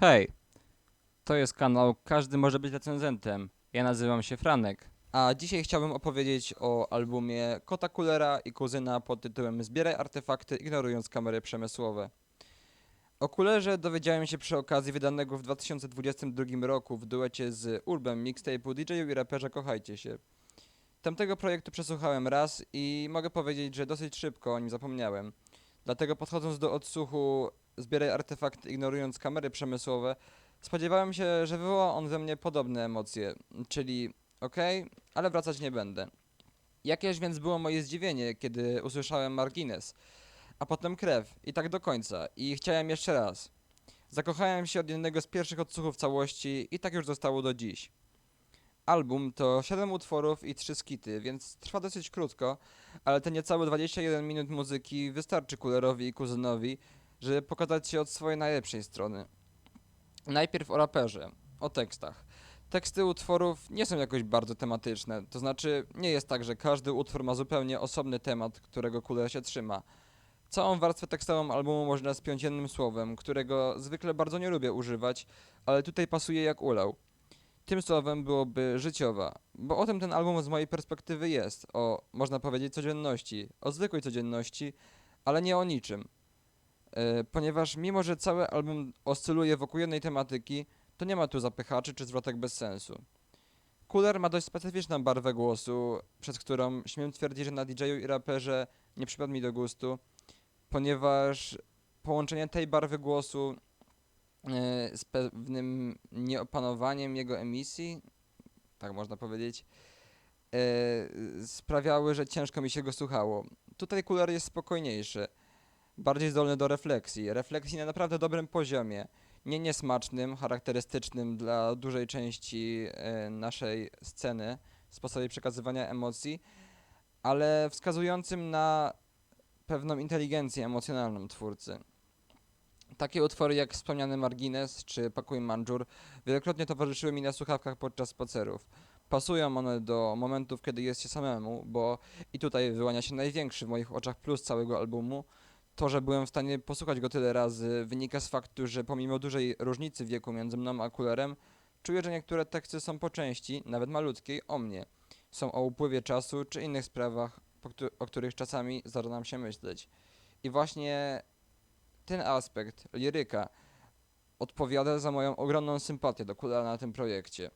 Hej, to jest kanał Każdy może być recenzentem. Ja nazywam się Franek. A dzisiaj chciałbym opowiedzieć o albumie Kota Kulera i Kuzyna pod tytułem Zbieraj artefakty ignorując kamery przemysłowe. O Kulerze dowiedziałem się przy okazji wydanego w 2022 roku w duecie z Urbem mixtape'u DJ-u i raperze Kochajcie się. Tamtego projektu przesłuchałem raz i mogę powiedzieć, że dosyć szybko o nim zapomniałem. Dlatego podchodząc do odsłuchu Zbieraj artefakty ignorując kamery przemysłowe, spodziewałem się, że wywoła on we mnie podobne emocje, czyli okej, ale wracać nie będę. Jakież więc było moje zdziwienie, kiedy usłyszałem margines, a potem krew i tak do końca i chciałem jeszcze raz. Zakochałem się od jednego z pierwszych odsłuchów całości i tak już zostało do dziś. Album to 7 utworów i 3 skity, więc trwa dosyć krótko, ale te niecałe 21 minut muzyki wystarczy Kulerowi i Kuzynowi, żeby pokazać się od swojej najlepszej strony. Najpierw o raperze, o tekstach. Teksty utworów nie są jakoś bardzo tematyczne, to znaczy nie jest tak, że każdy utwór ma zupełnie osobny temat, którego Kuler się trzyma. Całą warstwę tekstową albumu można spiąć jednym słowem, którego zwykle bardzo nie lubię używać, ale tutaj pasuje jak ulał. Tym słowem byłoby życiowa, bo o tym ten album z mojej perspektywy jest, o, można powiedzieć, codzienności, o zwykłej codzienności, ale nie o niczym. E, ponieważ mimo, że cały album oscyluje wokół jednej tematyki, to nie ma tu zapychaczy czy zwrotek bez sensu. Cooler ma dość specyficzną barwę głosu, przez którą śmiem twierdzić, że na DJ-u i raperze nie przypadł mi do gustu, ponieważ połączenie tej barwy głosu e, z pewnym nieopanowaniem jego emisji, tak można powiedzieć, e, sprawiały, że ciężko mi się go słuchało. Tutaj Cooler jest spokojniejszy bardziej zdolny do refleksji. Refleksji na naprawdę dobrym poziomie. Nie niesmacznym, charakterystycznym dla dużej części e, naszej sceny, sposobie przekazywania emocji, ale wskazującym na pewną inteligencję emocjonalną twórcy. Takie utwory jak wspomniany Margines czy Pakuj Manżur wielokrotnie towarzyszyły mi na słuchawkach podczas spacerów. Pasują one do momentów, kiedy jest się samemu, bo i tutaj wyłania się największy w moich oczach plus całego albumu, to, że byłem w stanie posłuchać go tyle razy, wynika z faktu, że pomimo dużej różnicy wieku między mną a kulerem, czuję, że niektóre teksty są po części, nawet malutkiej, o mnie. Są o upływie czasu czy innych sprawach, o których czasami zdarza się myśleć. I właśnie ten aspekt, liryka, odpowiada za moją ogromną sympatię do kulera na tym projekcie.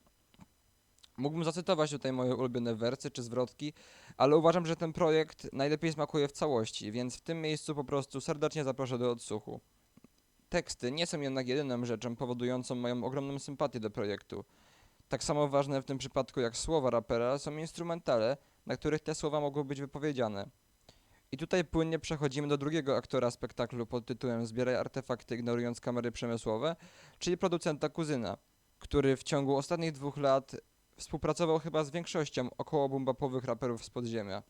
Mógłbym zacytować tutaj moje ulubione wersy czy zwrotki, ale uważam, że ten projekt najlepiej smakuje w całości, więc w tym miejscu po prostu serdecznie zaproszę do odsłuchu. Teksty nie są jednak jedyną rzeczą powodującą moją ogromną sympatię do projektu. Tak samo ważne w tym przypadku jak słowa rapera są instrumentale, na których te słowa mogły być wypowiedziane. I tutaj płynnie przechodzimy do drugiego aktora spektaklu pod tytułem Zbieraj artefakty ignorując kamery przemysłowe, czyli producenta Kuzyna, który w ciągu ostatnich dwóch lat współpracował chyba z większością około bumbapowych raperów z podziemia.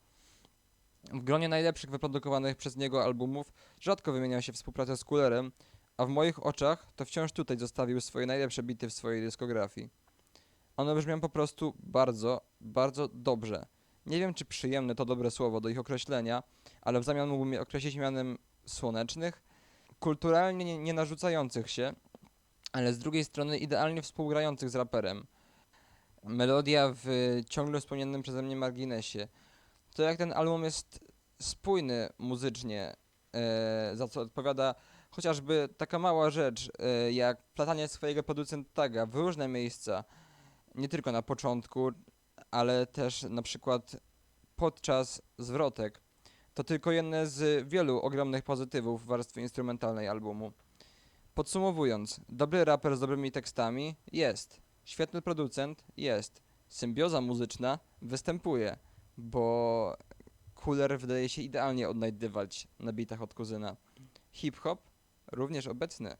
W gronie najlepszych wyprodukowanych przez niego albumów rzadko wymieniał się współpracę z Kullerem, a w moich oczach to wciąż tutaj zostawił swoje najlepsze bity w swojej dyskografii. One brzmią po prostu bardzo, bardzo dobrze. Nie wiem, czy przyjemne to dobre słowo do ich określenia, ale w zamian mógłbym je określić mianem słonecznych, kulturalnie nie, nie narzucających się, ale z drugiej strony idealnie współgrających z raperem melodia w ciągle wspomnianym przeze mnie marginesie. To jak ten album jest spójny muzycznie, e, za co odpowiada chociażby taka mała rzecz, e, jak platanie swojego producenta w różne miejsca, nie tylko na początku, ale też na przykład podczas zwrotek. To tylko jedne z wielu ogromnych pozytywów warstwy instrumentalnej albumu. Podsumowując, dobry raper z dobrymi tekstami jest. Świetny producent jest. Symbioza muzyczna występuje, bo Cooler wydaje się idealnie odnajdywać na bitach od kuzyna. Hip-hop również obecny.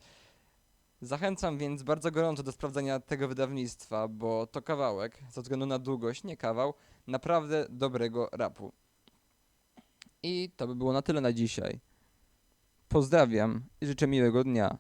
Zachęcam więc bardzo gorąco do sprawdzenia tego wydawnictwa, bo to kawałek, ze względu na długość, nie kawał, naprawdę dobrego rapu. I to by było na tyle na dzisiaj. Pozdrawiam i życzę miłego dnia.